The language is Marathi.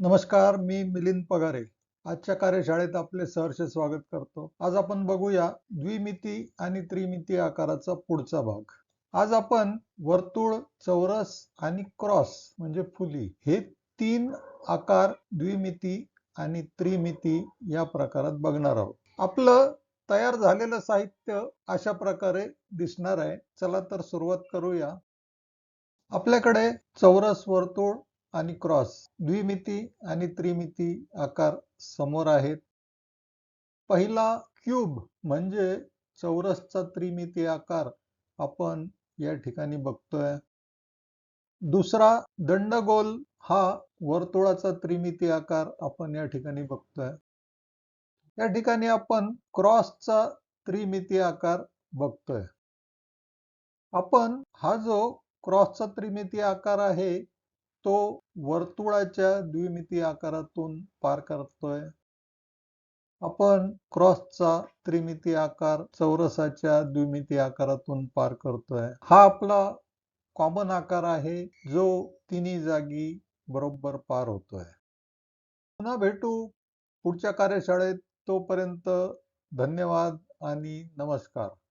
नमस्कार मी मिलिंद पगारे. आजच्या कार्यशाळेत आपले सहर्ष स्वागत करतो. आज आपण बघूया द्विमिती आणि त्रिमिती आकाराचा पुढचा भाग. आज आपण वर्तुळ चौरस आणि क्रॉस म्हणजे फुली हे तीन आकार द्विमिती आणि त्रिमिती या प्रकारात बघणार आहोत. आपलं तयार झालेलं साहित्य अशा प्रकारे दिसणार आहे. चला तर सुरुवात करूया. आपल्याकडे चौरस वर्तुळ आणि क्रॉस द्विमिती आणि त्रिमिती आकार समोर आहेत. पहिला क्यूब म्हणजे चौरसचा त्रिमिती आकार आपण या ठिकाणी बघतोय. दुसरा दंडगोल हा वर्तुळाचा त्रिमिती आकार आपण या ठिकाणी बघतोय. या ठिकाणी आपण क्रॉसचा त्रिमिती आकार बघतोय. आपण हा जो क्रॉसचा त्रिमिती आकार आहे तो वर्तुळाच्या द्विमिती आकारातून पार करतोय. आपण क्रॉसचा त्रिमिती आकार चौरसाच्या द्विमिती आकारातून पार करतोय. हा आपला कॉमन आकार आहे जो तिन्ही जागी बरोबर पार होतोय. पुन्हा भेटू पुढच्या कार्यशाळेत. तोपर्यंत धन्यवाद आणि नमस्कार.